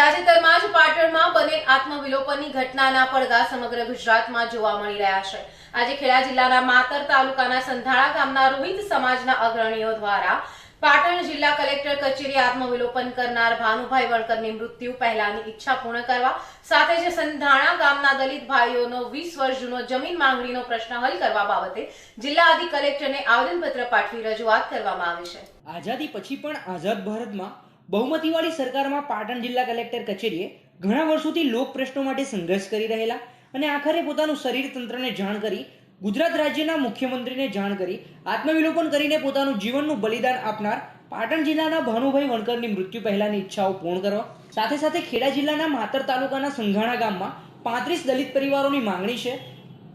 તાજેતરમાં જ પાટણમાં બનેલ આત્મવિલોપનની ઘટનાના પડઘા સમગ્ર ગુજરાતમાં જોવા મળી રહ્યા છે. આજે ખેડા જિલ્લાના માતર તાલુકાના સંધાળા ગામના રોહિત સમાજના અગ્રણીઓ દ્વારા પાટણ જિલ્લા કલેક્ટર કચેરી આત્મવિલોપન કરનાર ભાનુભાઈ વણકરની મૃત્યુ પહેલાની ઈચ્છા પૂર્ણ કરવા સાથે જ સંધાણા ગામના દલિત ભાઈઓનો વીસ વર્ષ જૂનો જમીન માંગણીનો પ્રશ્ન હલ કરવા બાબતે જિલ્લા અધિક કલેક્ટરને આવેદનપત્ર પાઠવી રજૂઆત કરવામાં આવી છે. આઝાદી પછી પણ આઝાદ ભારતમાં બહુમતીવાળી સરકારમાં પાટણ જિલ્લા કલેક્ટર કચેરીએ ઘણા વર્ષોથી લોક પ્રશ્નો માટે સંઘર્ષ કરી રહેલા અને આખરે પોતાનું શરીર તંત્રને જાણ કરી, ગુજરાત રાજ્યના મુખ્યમંત્રીને જાણ કરી, આત્મવિલોપન કરીને પોતાનું જીવનનું બલિદાન આપનાર પાટણ જિલ્લાના ભાનુભાઈ વણકરની મૃત્યુ પહેલાની ઈચ્છાઓ પૂર્ણ કરવા, સાથે સાથે ખેડા જિલ્લાના માતર તાલુકાના સંઘાણા ગામમાં પાંત્રીસ દલિત પરિવારોની માંગણી છે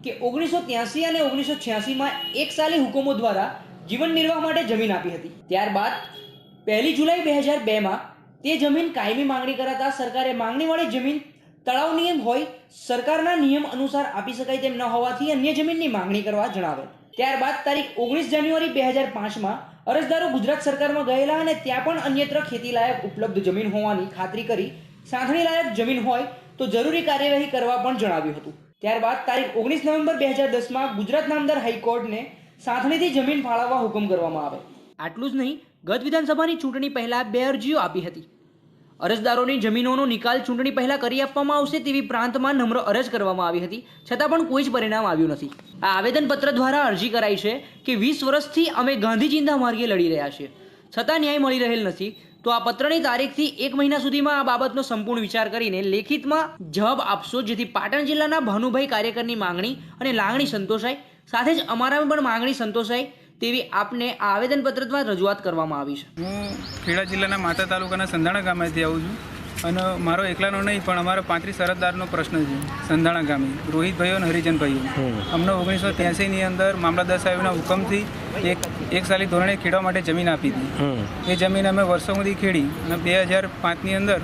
કે ઓગણીસો ત્યાસી અને ઓગણીસો છ્યાસીમાં એક સાલી હુકુમો દ્વારા જીવન નિર્વાહ માટે જમીન આપી હતી. ત્યારબાદ પહેલી જુલાઈ બે હજાર બેમાં તે જમીન કાયમી માંગણી કરાતા સરકારે માંગણીવાળી જમીન તળાવ નિયમ હોય સરકારના નિયમ અનુસાર આપી શકાય તેમ ન હોવાથી અન્ય જમીનની માંગણી કરવા જણાવેલ ત્યારબાદ તારીખ ઓગણીસ જાન્યુઆરી બે હજાર પાંચમાં અરજદારો ગુજરાત સરકારમાં ગયેલા અને ત્યાં પણ અન્યત્ર ખેતીલાયક ઉપલબ્ધ જમીન હોવાની ખાતરી કરી સાંથણી લાયક જમીન હોય તો જરૂરી કાર્યવાહી કરવા પણ જણાવ્યું હતું. ત્યારબાદ તારીખ ઓગણીસ નવેમ્બર બે હજાર દસમાં ગુજરાત નામદાર હાઈકોર્ટને સાંથણીથી જમીન ફાળવવા હુકમ કરવામાં આવે. આટલું જ નહીં, ગત વિધાનસભાની ચૂંટણી પહેલા બે અરજીઓ આપી હતી. અરજદારોની જમીનોનો નિકાલ ચૂંટણી પહેલા કરી આપવામાં આવશે તેવી પ્રાંતમાં નમ્ર અરજ કરવામાં આવી હતી, છતાં પણ કોઈ જ પરિણામ આવ્યું નથી. આ આવેદનપત્ર દ્વારા અરજી કરાઈ છે કે વીસ વર્ષથી અમે ગાંધી ચિંતા માર્ગે લડી રહ્યા છીએ. છતાં ન્યાય મળી રહેલ નથી, તો આ પત્રની તારીખથી એક મહિના સુધીમાં આ બાબતનો સંપૂર્ણ વિચાર કરીને લેખિતમાં જવાબ આપશો, જેથી પાટણ જિલ્લાના ભાનુભાઈ કાર્યકરની માંગણી અને લાગણી સંતોષાય. સાથે જ અમારામાં પણ માંગણી સંતોષાય. તેવી આપને આવેદનપત્ર દ્વારા રજૂઆત કરવામાં આવી છે. હું ખેડા જિલ્લાના માતા તાલુકાના સંધાણા ગામેથી આવું છું. અને મારો એકલાનો નહીં પણ અમારો પાંત્રીસ અરજદારનો પ્રશ્ન છે સંધાણા ગામે. રોહિતભાઈઓ અને હરિજનભાઈઓ. અમને ઓગણીસો ત્યાસીની અંદર મામલતદાર સાહેબના હુકમથી એક એક સાલી ધોરણે ખેડવા માટે જમીન આપી હતી. એ જમીન અમે વર્ષો સુધી ખેડી અને બે હજાર પાંચની અંદર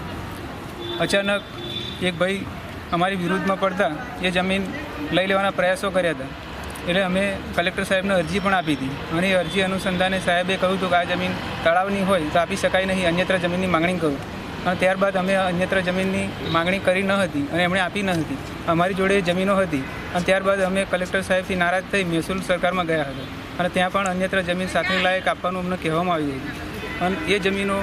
અચાનક એક ભાઈ અમારી વિરુદ્ધમાં પડતા એ જમીન લઈ લેવાના પ્રયાસો કર્યા હતા. એટલે અમે કલેક્ટર સાહેબને અરજી પણ આપી હતી. અને એ અરજી અનુસંધાને સાહેબે કહ્યું હતું કે આ જમીન તળાવની હોય તો આપી શકાય નહીં, અન્યત્ર જમીનની માંગણી કરું. અને ત્યારબાદ અમે અન્યત્ર જમીનની માંગણી કરી ન હતી અને એમણે આપી ન હતી. અમારી જોડે જમીનો હતી અને ત્યારબાદ અમે કલેક્ટર સાહેબથી નારાજ થઈ મહેસૂલ સરકારમાં ગયા હતા. અને ત્યાં પણ અન્યત્ર જમીન સાથે લાયક આપવાનું અમને કહેવામાં આવ્યું હતું. અને એ જમીનો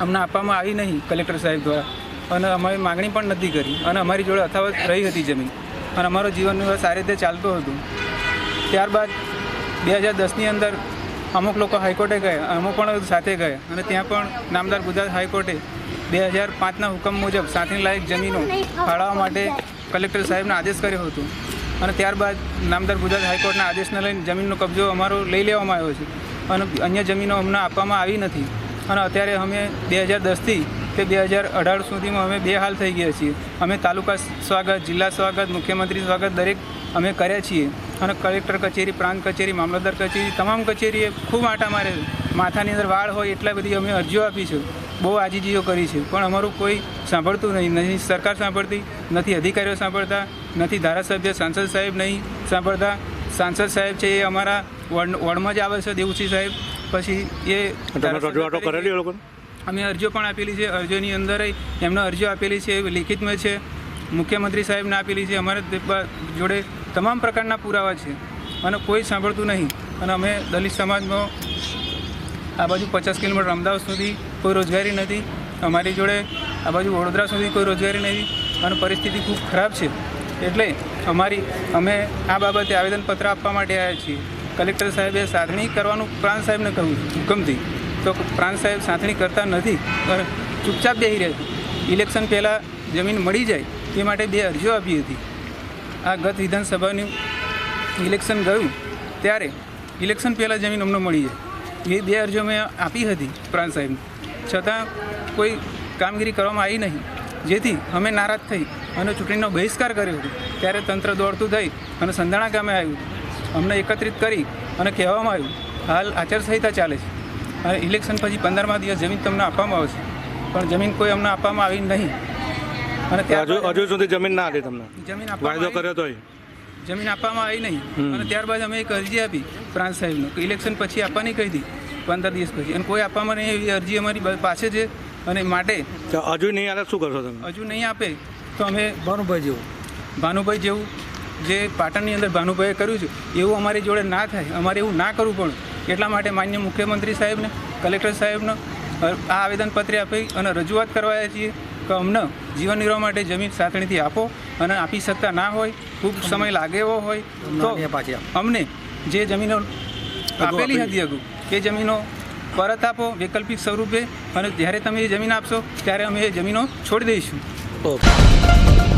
અમને આપવામાં આવી નહીં કલેક્ટર સાહેબ દ્વારા. અને અમારી માંગણી પણ નથી કરી. અને અમારી જોડે અથાવત રહી હતી જમીન. અને અમારો જીવન સારી રીતે ચાલતો હતો. ત્યારબાદ બે હજાર દસની અંદર અમુક લોકો હાઈકોર્ટે ગયા, અમુક પણ સાથે ગયા અને ત્યાં પણ નામદાર ગુજરાત હાઈકોર્ટે બે હજાર પાંચના હુકમ મુજબ સાથી લાયક જમીનો ફાળવવા માટે કલેક્ટર સાહેબને આદેશ કર્યો હતો. અને ત્યારબાદ નામદાર ગુજરાત હાઈકોર્ટના આદેશને લઈને જમીનનો કબજો અમારો લઈ લેવામાં આવ્યો છે અને અન્ય જમીનો અમને આપવામાં આવી નથી. અને અત્યારે અમે બે હજાર દસથી તે બે હજાર અઢાર સુધીમાં અમે બે હાલ થઈ ગયા છીએ. અમે તાલુકા સ્વાગત, જિલ્લા સ્વાગત, મુખ્યમંત્રી સ્વાગત દરેક અમે કર્યા છીએ. અને કલેક્ટર કચેરી પ્રાંત કચેરી મામલતદાર કચેરી તમામ કચેરીએ ખૂબ આંટા મારે. માથાની અંદર વાળ હોય એટલા બધી અમે અરજીઓ આપી છે. બહુ આજીજીઓ કરી છે. પણ અમારું કોઈ સાંભળતું નહીં. નથી સરકાર સાંભળતી નથી અધિકારીઓ સાંભળતા નથી ધારાસભ્ય સાંસદ સાહેબ નહીં સાંભળતા. સાંસદ સાહેબ છે એ અમારા વોર્ડ વોર્ડમાં જ આવે છે દેવુસિંહ સાહેબ. પછી એ રજૂઆતો કરેલી લોકોને? અમે અરજીઓ પણ આપેલી છે. અરજીઓની અંદર એમને અરજીઓ આપેલી છે એ લિખિતમાં છે. મુખ્યમંત્રી સાહેબને આપેલી છે. અમારા જોડે તમામ પ્રકારના પુરાવા છે અને કોઈ સાંભળતું નહીં. અને અમે દલિત સમાજમાં આ બાજુ પચાસ કિલોમીટર અમદાવાદ સુધી કોઈ રોજગારી નથી. અમારી જોડે આ બાજુ વડોદરા સુધી કોઈ રોજગારી નથી. અને પરિસ્થિતિ ખૂબ ખરાબ છે. એટલે અમારી, અમે આ બાબતે આવેદનપત્ર આપવા માટે આવ્યા છીએ. કલેક્ટર સાહેબે સાધણી કરવાનું પ્રાંત સાહેબને કહ્યું હુકમથી. તો પ્રાંત સાહેબ સાંથણી કરતા નથી ચૂપચાપ બેસી રહ્યા છે. ઇલેક્શન પહેલાં જમીન મળી જાય તે માટે બે અરજીઓ આપી હતી. આ ગત વિધાનસભાનું ઇલેક્શન ગયું, ત્યારે ઇલેક્શન પહેલાં જમીન અમને મળી જાય. એ બે અરજીઓ મેં આપી હતી પ્રાંત સાહેબને. છતાં કોઈ કામગીરી કરવામાં આવી નહીં. જેથી અમે નારાજ થઈ અને ચૂંટણીનો બહિષ્કાર કર્યો હતો. ત્યારે તંત્ર દોડતું થઈ અને સંધાણા ગામે આવ્યું અમને એકત્રિત કરી અને કહેવામાં આવ્યું, હાલ આચારસંહિતા ચાલે છે. અને ઇલેક્શન પછી પંદરમા દિવસ જમીન તમને આપવામાં આવશે. પણ જમીન કોઈ અમને આપવામાં આવી નહીં. અને હજુ હજુ સુધી જમીન ના હતી તમને? જમીન વાયદો કર્યો તો જમીન આપવામાં આવી નહીં. અને ત્યારબાદ અમે એક અરજી આપી પ્રાંત સાહેબને. ઇલેક્શન પછી આપવાની કહી હતી પંદર દિવસ પછી. અને કોઈ આપવામાં નહીં એવી અરજી અમારી પાસે છે અને માટે. હજુ નહીં આવે શું કરશો તમે? હજુ નહીં આપે તો અમે ભાનુભાઈ જેવું. ભાનુભાઈ જેવું જે પાટણની અંદર ભાનુભાઈએ કર્યું છે એવું અમારી જોડે ના થાય. અમારે એવું ના કરવું પણ એટલા માટે માન્ય મુખ્યમંત્રી સાહેબને કલેક્ટર સાહેબને આ આવેદનપત્ર આપી અને રજૂઆત કરવા છીએ. કે અમને જીવન નિર્વાહ માટે જમીન સાતણીથી આપો અને આપી શકતા ના હોય ખૂબ સમય લાગે એવો હોય તો અમને જે જમીનો આપેલી. હતી અગુ એ જમીનો પરત આપો વૈકલ્પિક સ્વરૂપે અને જ્યારે તમે એ જમીન આપશો ત્યારે અમે એ જમીનો છોડી દઈશું. ઓકે.